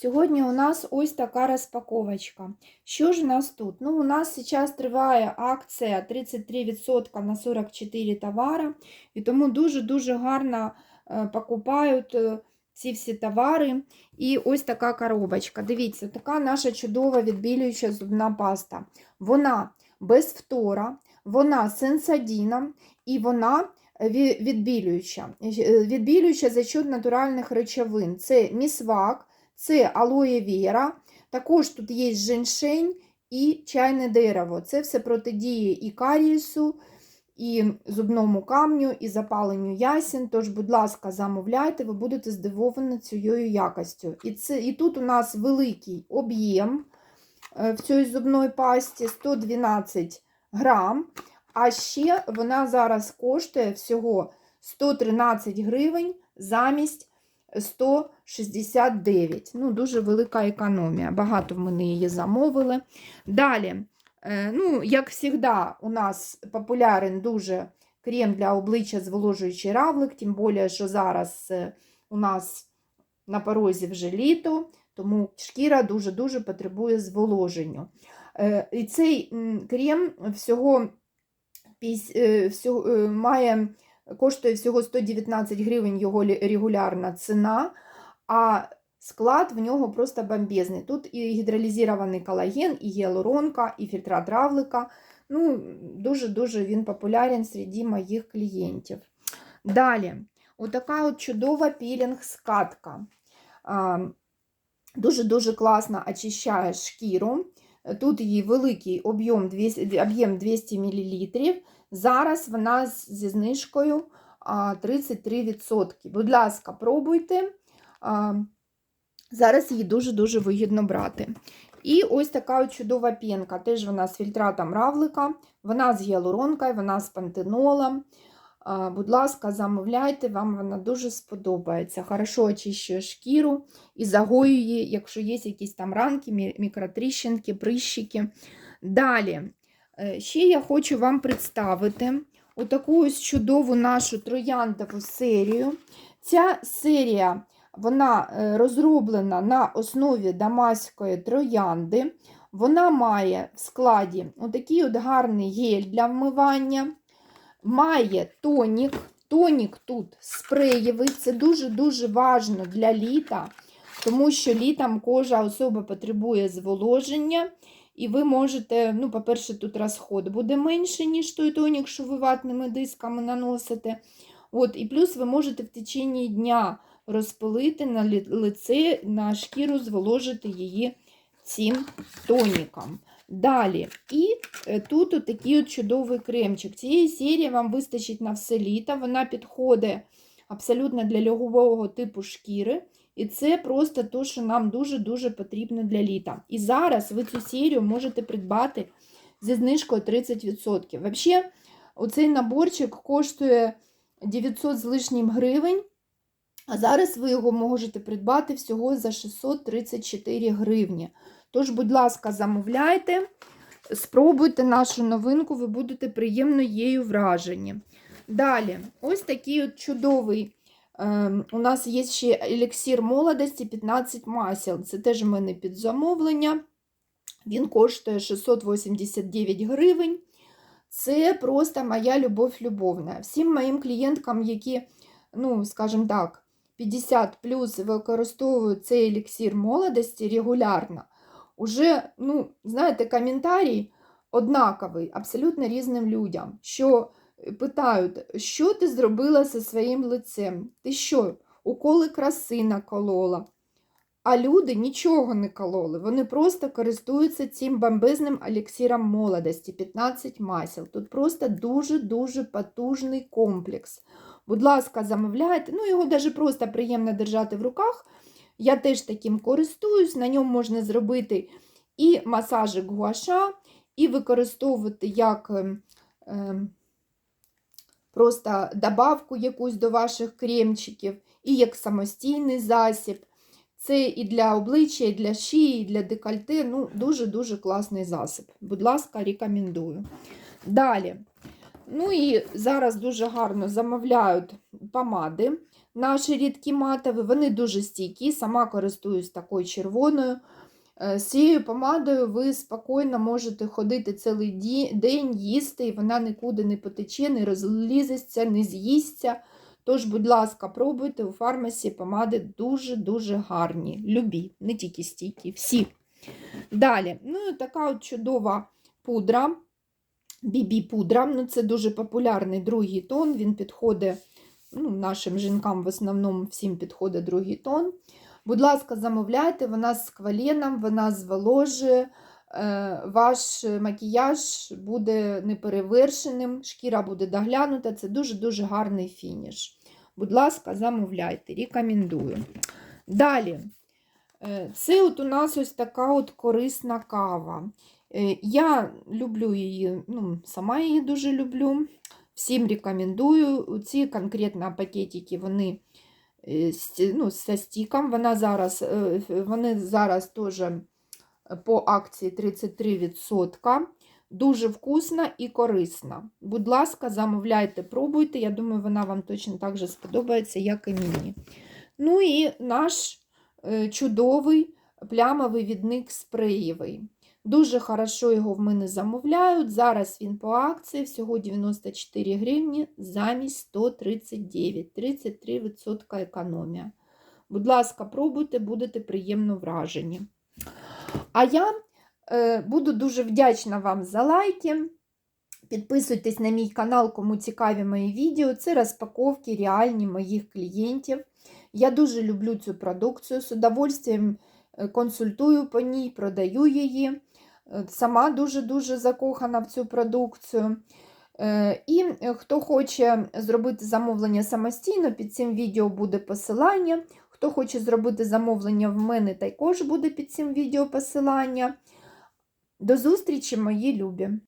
Сьогодні у нас ось така розпаковочка. Що ж у нас тут? Ну, у нас зараз триває акція 33% на 44 товари, і тому дуже-дуже гарно е, покупають е, ці всі товари. І ось така коробочка. Дивіться, така наша чудова відбілююча зубна паста. Вона без фтора, вона з сенсадіном і вона відбілююча. Е, Відбілююча за счет натуральних речовин. Це місвак, це алоє віра, також тут є женьшень і чайне дерево. Це все протидіє і карієсу, і зубному камню, і запаленню ясен. Тож, будь ласка, замовляйте, ви будете здивовані цією якостю. І, це, і тут у нас великий об'єм е, в цій зубної пасті 112 грам. А ще вона зараз коштує всього 113 гривень замість 169. Ну, дуже велика економія. Багато в мене її замовили. Далі, е, ну, як завжди, у нас популярен дуже крем для обличчя зволожуючий равлик, тим більше, що зараз е, у нас на порозі вже літо, тому шкіра дуже-дуже потребує зволоженню. Е, І цей крем всього, всього має коштує всього 119 гривень його регулярна ціна, а склад в нього просто бомбезний. Тут і гідролізований колаген, і гіалуронка, і фільтрат равлика. Ну, дуже-дуже він популярен серед моїх клієнтів. Далі, отака от чудова пілінг-скатка. Дуже-дуже класно очищає шкіру. Тут її великий об'єм 200, об'єм 200 мл. Зараз вона зі знижкою 33%. Будь ласка, пробуйте. Зараз її дуже-дуже вигідно брати. І ось така чудова пінка. Теж вона з фільтратом равлика, вона з гіалуронкою, вона з пантенолом. Будь ласка, замовляйте, вам вона дуже сподобається. Хорошо очищує шкіру і загоює, якщо є якісь там ранки, мікротріщинки, прищики. Далі, ще я хочу вам представити отаку ось чудову нашу трояндову серію. Ця серія вона е, розроблена на основі дамаської троянди. Вона має в складі отакий от гарний гель для вмивання, має тонік. Тонік тут спреєвий, це дуже-дуже важливо для літа, тому що літом кожа особа потребує зволоження, і ви можете, ну, по-перше, тут розход буде менше, ніж той тонік, що ви ватними дисками наносите. От, і плюс ви можете в течение дня розпилити на лице, на шкіру, зволожити її цим тоніком. Далі, і е, тут от такий от чудовий кремчик. Цієї серії вам вистачить на все літо. Вона підходить абсолютно для льогового типу шкіри. І це просто те, що нам дуже-дуже потрібно для літа. І зараз ви цю серію можете придбати зі знижкою 30%. Взагалі, оцей наборчик коштує 900 з лишнім гривень. А зараз ви його можете придбати всього за 634 гривні. Тож, будь ласка, замовляйте, спробуйте нашу новинку, ви будете приємно її вражені. Далі, ось такий от чудовий. Ем, у нас є ще еліксир молодості 15 масел. Це теж в мене під замовлення. Він коштує 689 гривень. Це просто моя любов любовна. Всім моїм клієнткам, які, ну, скажімо так, 50 плюс використовують цей еліксир молодості регулярно, уже, ну, знаєте, коментарій однаковий абсолютно різним людям, що питають, що ти зробила зі своїм лицем? Ти що, уколи краси наколола? А люди нічого не кололи, вони просто користуються цим бомбезним еліксиром молодості 15 масел. Тут просто дуже-дуже потужний комплекс. Будь ласка, замовляйте. Ну, його навіть просто приємно держати в руках. Я теж таким користуюсь, на ньому можна зробити і масажик гуаша, і використовувати як ем, просто добавку якусь до ваших кремчиків, і як самостійний засіб. Це і для обличчя, і для шиї, і для декольте. Ну, дуже-дуже класний засіб. Будь ласка, рекомендую. Далі. Ну і зараз дуже гарно замовляють помади. наші рідкі матові, вони дуже стійкі, сама користуюсь такою червоною. Е, З цією помадою ви спокійно можете ходити цілий день, їсти, і вона нікуди не потече, не розлізеться, не з'їсться. Тож, будь ласка, пробуйте у фармасі помади дуже-дуже гарні. Любі, не тільки стійкі, всі. Далі, ну і така от чудова пудра. BB-пудра. Ну, це дуже популярний другий тон. Він підходить ну, нашим жінкам, в основному всім підходить другий тон. Будь ласка, замовляйте, вона з кваленом, вона зволожує. Е, Ваш макіяж буде неперевершеним, шкіра буде доглянута. Це дуже-дуже гарний фініш. Будь ласка, замовляйте, рекомендую. Далі. Е, Це от у нас ось така от корисна кава. Е, Я люблю її, ну, сама її дуже люблю. Всім рекомендую. Ці конкретно пакетики, вони ну, зі стіком. Вона зараз, е, вони зараз теж по акції 33%. Дуже вкусна і корисна. Будь ласка, замовляйте, пробуйте. Я думаю, вона вам точно так же сподобається, як і мені. Ну і наш е, чудовий плямовий відник спреєвий. Дуже хорошо його в мене замовляють. Зараз він по акції, всього 94 гривні замість 139, 33% економія. Будь ласка, пробуйте, будете приємно вражені. А я е, буду дуже вдячна вам за лайки. Підписуйтесь на мій канал, кому цікаві мої відео. Це розпаковки реальні моїх клієнтів. Я дуже люблю цю продукцію, з удовольствием е, консультую по ній, продаю її. Е, Сама дуже-дуже закохана в цю продукцію. Е, І е, хто хоче зробити замовлення самостійно, під цим відео буде посилання. Хто хоче зробити замовлення в мене, також буде під цим відео посилання. До зустрічі, мої любі!